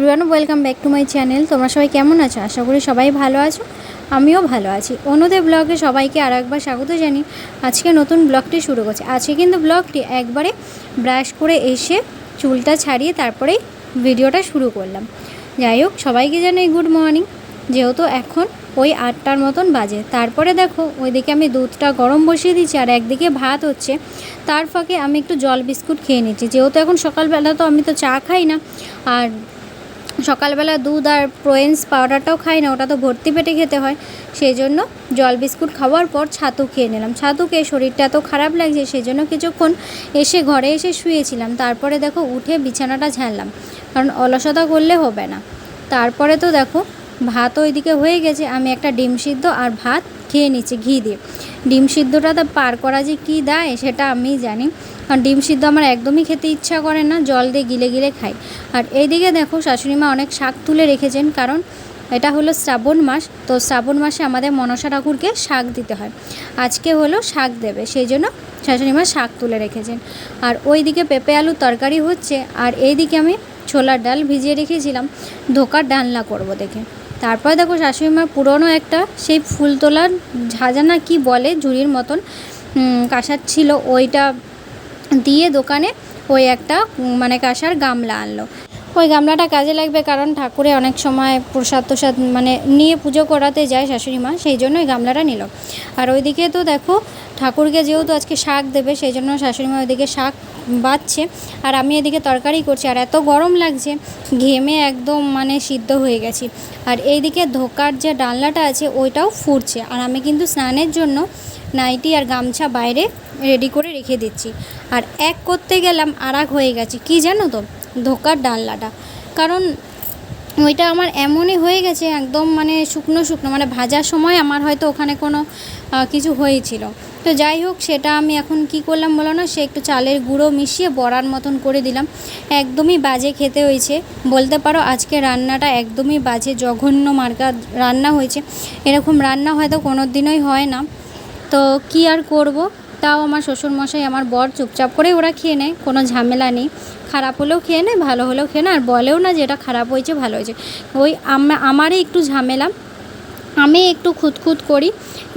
Everyone welcome back to my channel তোমরা সবাই কেমন আছো? আশা করি সবাই ভালো আছো। আমিও ভালো আছি। অন্যদের ব্লগে সবাইকে আর একবার স্বাগত জানি আজকে নতুন ব্লগটি শুরু করছে। আজকে কিন্তু ব্লগটি একবারে ব্রাশ করে এসে চুলটা ছাড়িয়ে তারপরেই ভিডিওটা শুরু করলাম। যাই হোক, সবাইকে জানাই গুড মর্নিং যেহেতু এখন ওই আটটার মতন বাজে। তারপরে দেখো, ওইদিকে আমি দুধটা গরম বসিয়ে দিচ্ছি আর একদিকে ভাত হচ্ছে। তার ফাঁকে আমি একটু জল বিস্কুট খেয়ে নিচ্ছি। যেহেতু এখন সকালবেলা তো আমি তো চা খাই না। আর সকালবেলা দুধ আর প্রোয়েন্স পাউডারটাও খাই না, ওটা তো ভর্তি পেটে খেতে হয়। সেই জন্য জল বিস্কুট খাওয়ার পর ছাতু খেয়ে নিলাম। ছাতু খেয়ে শরীরটা এত খারাপ লাগছে, সেই জন্য কিছুক্ষণ এসে ঘরে এসে শুয়েছিলাম। তারপরে দেখো উঠে বিছানাটা ঝাড়লাম, কারণ অলসতা করলে হবে না। তারপরে তো দেখো ভাত ওইদিকে হয়ে গেছে, আমি একটা ডিম সিদ্ধ আর ভাত খেয়ে নিচ্ছি ঘি দিয়ে। ডিম সিদ্ধটা তো পার করা যে কী দেয়, সেটা আমি জানি। কারণ ডিম সিদ্ধ আমার একদমই খেতে ইচ্ছা করে না, জল দিয়ে গিলে গিলে খাই। আর এইদিকে দেখো শাশুড়ি মা অনেক শাক তুলে রেখেছেন, কারণ এটা হলো শ্রাবণ মাস, তো শ্রাবণ মাসে আমাদের মনসা ঠাকুরকে শাক দিতে হয়। আজকে হলো শাক দেবে, সেই জন্য শাশুড়ি মা শাক তুলে রেখেছেন। আর ওইদিকে পেঁপে আলুর তরকারি হচ্ছে, আর এইদিকে আমি ছোলার ডাল ভিজিয়ে রেখেছিলাম, ধোকার ডালনা করব দেখে। তারপর দেখো শাশুড়ি মার পুরনো একটা, সেই ফুল তোলার ঝাঁঝানা কি বলে ঝুড়ির মতন কাঁসার ছিল, ওইটা দিয়ে দোকানে ওই একটা মানে কাঁসার গামলা আনলো। ওই গামলাটা কাজে লাগবে কারণ ঠাকুরে অনেক সময় প্রসাদ তোসাদ মানে নিয়ে পুজো করাতে যায় শাশুড়ি মা সেই জন্য ওই গামলাটা নিল। আর ওইদিকে তো দেখো ঠাকুরকে যেহেতু আজকে শাক দেবে, সেই জন্য শাশুড়ি মা ওইদিকে শাক বাচ্ছে আর আমি এদিকে তরকারি করছি, আর এত গরম লাগছে, ঘেমে একদম মানে সিদ্ধ হয়ে গেছি। আর এইদিকে ধোকার যে ডালনাটা আছে, ওইটাও ফুটছে। আর আমি কিন্তু স্নানের জন্য নাইটি আর গামছা বাইরে রেডি করে রেখে দিচ্ছি। আর এক করতে গেলাম, আর হয়ে গেছে। কি জানো তো? ধোকার ডালনাটা। কারণ ওইটা আমার এমনই হয়ে গেছে, একদম মানে শুকনো শুকনো। মানে ভাজার সময় আমার হয়তো ওখানে কোনো কিছু হয়েছিল। তো যাই হোক, সেটা আমি এখন কি করলাম বলো না, সে একটু চালের গুঁড়ো মিশিয়ে বড়ার মতন করে দিলাম। একদমই বাজে খেতে হয়েছে। বলতে পারো, আজকে রান্নাটা একদমই বাজে, জঘন্য মার্কা রান্না হয়েছে। এরকম রান্না হয়তো কোনো দিনই হয় না। তো কি আর করব? তাও আমার শ্বশুরমশাই আমার বর চুপচাপ করে ওরা খেয়ে নেয়, কোনো ঝামেলা নেই। খারাপ হলেও খেয়ে নেয়, ভালো হলেও খেয়ে নেয়, আর বলেও না যে এটা খারাপ হয়েছে, ভালো হয়েছে। ওই আম- আমারই একটু ঝামেলা। আমি একটু খুঁতখুত করি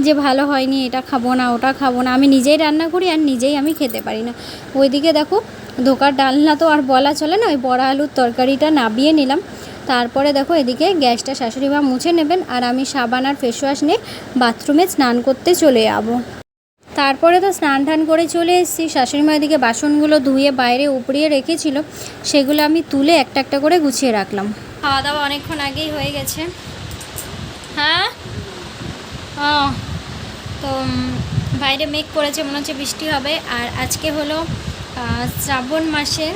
যে ভালো হয়নি, এটা খাব না, ওটা খাব না। আমি নিজেই রান্না করি আর নিজেই আমি খেতে পারি না। ওইদিকে দেখো, ধোকার ডালনা তো আর বলা চলে না, ওই বড়া আলুর তরকারিটা নাবিয়ে নিলাম। তারপরে দেখো, এদিকে গ্যাসটা শাশুড়ি মা মুছে নেবেন আর আমি সাবান আর ফেস ওয়াশ নিয়ে বাথরুমে স্নান করতে চলে যাব। তারপরে তো স্নান টান করে চলে এসেছি। শাশুড়ি মা এদিকে বাসনগুলো ধুয়ে বাইরে উপড়িয়ে রেখেছিল, সেগুলো আমি তুলে একটা একটা করে গুছিয়ে রাখলাম। খাওয়া দাওয়া অনেকক্ষণ আগেই হয়ে গেছে। হ্যাঁ? ও, তো বাইরে মেঘ করেছে, মনে হচ্ছে বৃষ্টি হবে। আর আজকে হলো শ্রাবণ মাসের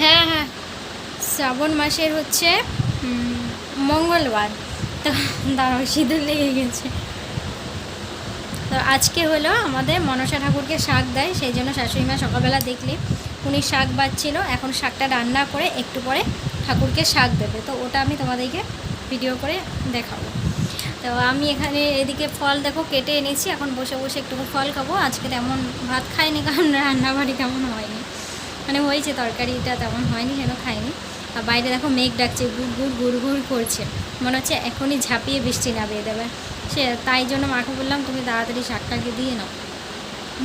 হ্যাঁ হ্যাঁ শ্রাবণ মাসের হচ্ছে মঙ্গলবার। তো, দাঁড়াও, সিঁদুর লেগে গেছে। তো আজকে হলো আমাদের মনসা ঠাকুরকে শাক দেয়, সেই জন্য শাশুড়ি মা সকালবেলা দেখলে উনি শাক বাচ্ছিল। এখন শাকটা রান্না করে একটু পরে ঠাকুরকে শাক দেবে। তো ওটা আমি তোমাদেরকে ভিডিও করে দেখাবো। তো আমি এখানে এদিকে ফল দেখো কেটে এনেছি, এখন বসে বসে একটু ফল খাব। আজকে তেমন ভাত খাইনি, কারণ রান্নাবাড়ি তেমন হয়নি। মানে হয়েছে তরকারিটা তেমন হয়নি সেন খাইনি। আর বাইরে দেখো মেঘ ডাকছে, গুড় গুড় গুড় গুড় করছে। মনে হচ্ছে এখনই ঝাঁপিয়ে বৃষ্টি নামিয়ে দেবে। সে তাই জন্য মাকে বললাম, তুমি তাড়াতাড়ি শাকটাকে দিয়ে নাও।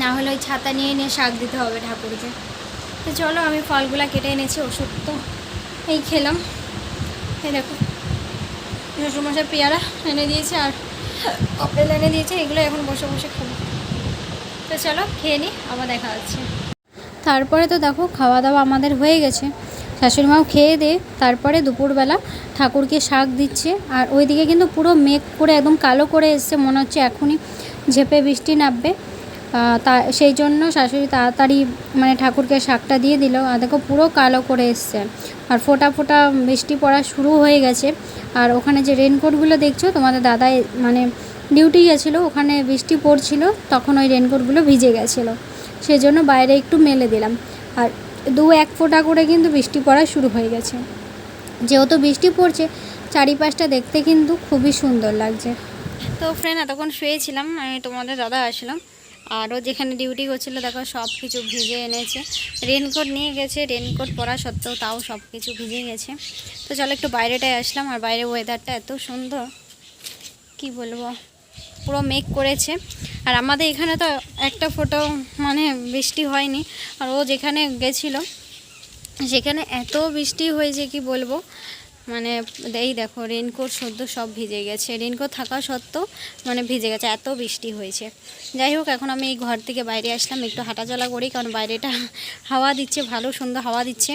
না হলে ওই ছাতা নিয়ে নিয়ে শাক দিতে হবে ঠাকুরকে। তো চলো আমি ফলগুলা কেটে এনেছি, ওষুধ তো এই খেলাম। এই দেখো। শ্বশুরমশাই পেয়ারা এনে দিয়েছে আর আপেল এনে দিয়েছে, এগুলো এখন বসে বসে খাব। তো চলো খেয়ে নিই আবার দেখা যাচ্ছে তারপরে তো দেখো খাওয়া দাওয়া আমাদের হয়ে গেছে। শাশুড়িমাও খেয়ে দে, তারপরে দুপুরবেলা ঠাকুরকে শাক দিচ্ছে। আর ওইদিকে কিন্তু পুরো মেঘ করে একদম কালো করে এসছে, মনে হচ্ছে এখনই ঝেপে বৃষ্টি নামবে। তা, সেই জন্য শাশুড়ি তাড়াতাড়ি মানে ঠাকুরকে শাকটা দিয়ে দিল। আর দেখো পুরো কালো করে এসছে। আর ফোটা ফোটা বৃষ্টি পড়া শুরু হয়ে গেছে। আর ওখানে যে রেনকোটগুলো দেখছ, তোমাদের দাদা মানে ডিউটি গেছিল, ওখানে বৃষ্টি পড়ছিল, তখন ওই রেনকোটগুলো ভিজে গেছিল। সেই জন্য বাইরে একটু মেলে দিলাম। আর দু এক ফোঁটা করে কিন্তু বৃষ্টি পড়া শুরু হয়ে গেছে। যেহেতু বৃষ্টি পড়ছে, চারিপাশটা দেখতে কিন্তু খুবই সুন্দর লাগছে। তো ফ্রেন্ড এতক্ষণ শুয়েছিলাম, আমি তোমাদের দাদা আসলাম। আরও যেখানে ডিউটি করছিল দেখো সব কিছু ভিজে এনেছে। রেনকোট নিয়ে গেছে রেনকোট পরা সত্ত্বেও তাও সব কিছু ভিজে গেছে। তো চলো একটু বাইরেটায় আসলাম, আর বাইরে ওয়েদারটা এত সুন্দর, কি বলব? পুরো মেঘ করেছে। আর আমাদের এখানে তো একটা ফোটো মানে বৃষ্টি হয়নি, আর ও যেখানে গেছিল, সেখানে এত বৃষ্টি হয়েছে, কি বলব? মানে এই দেখো রেনকোট সদ্য সব ভিজে গেছে। রেনকোট থাকা সত্ত্বেও মানে ভিজে গেছে, এত বৃষ্টি হয়েছে। যাই হোক, এখন আমি এই ঘর থেকে বাইরে আসলাম, একটু হাঁটাচলা করি, কারণ বাইরেটা হাওয়া দিচ্ছে, ভালো সুন্দর হাওয়া দিচ্ছে।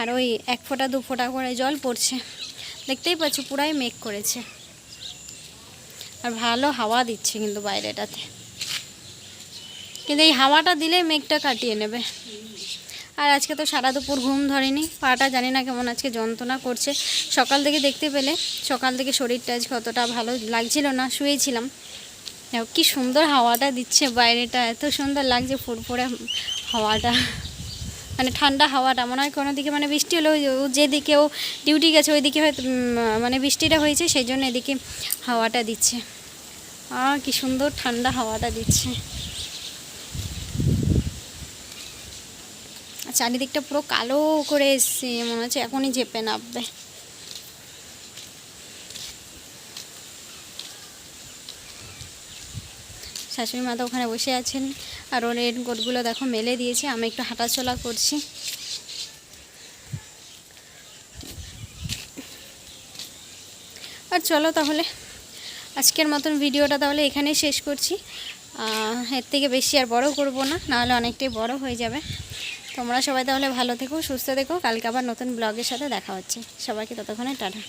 আর ওই এক ফোঁটা, দু ফোঁটা করে জল পড়ছে। দেখতেই পাচ্ছ, পুরাই মেঘ করেছে। আর ভালো হাওয়া দিচ্ছে কিন্তু বাইরেটাতে। কিন্তু এই হাওয়াটা দিলে মেঘটা কাটিয়ে নেবে। আর আজকে তো সারা দুপুর ঘুম ধরেনি। পাটা জানি না কেমন আজকে যন্ত্রণা করছে। সকাল থেকে দেখতে পেলে সকাল থেকে শরীরটা আজকে অতটা ভালো লাগছিল না, শুয়েছিলাম। কি সুন্দর হাওয়াটা দিচ্ছে বাইরেটা, এত সুন্দর লাগছে ফুরফুরে হাওয়াটা। মানে ঠান্ডা হাওয়াটা, মনে হয় কোনো দিকে মানে বৃষ্টি হলো যেদিকে ও ডিউটি গেছে, ওইদিকে হয়তো মানে বৃষ্টিটা হয়েছে, সেই জন্য এদিকে হাওয়াটা দিচ্ছে। আহ, কি সুন্দর ঠান্ডা হাওয়াটা দিচ্ছে। চারিদিকটা পুরো কালো করে এসছে, মনে হচ্ছে এখনই ঝেপে নামবে। শাশুড়ি মা তো ওখানে বসে আছেন, আর ওর রেনকোটগুলো দেখো মেলে দিয়েছে, আমি একটু হাঁটাচলা করছি। আর চলো তাহলে, আজকের মতন ভিডিওটা তাহলে এখানেই শেষ করছি। এর থেকে বেশি আর বড় করব না, নাহলে অনেকটাই বড় হয়ে যাবে। তোমরা সবাই তাহলে ভালো থেকো, সুস্থ থেকো। কালকে আবার নতুন ব্লগের সাথে দেখা হচ্ছে। সবাইকে ততক্ষণে টাটা।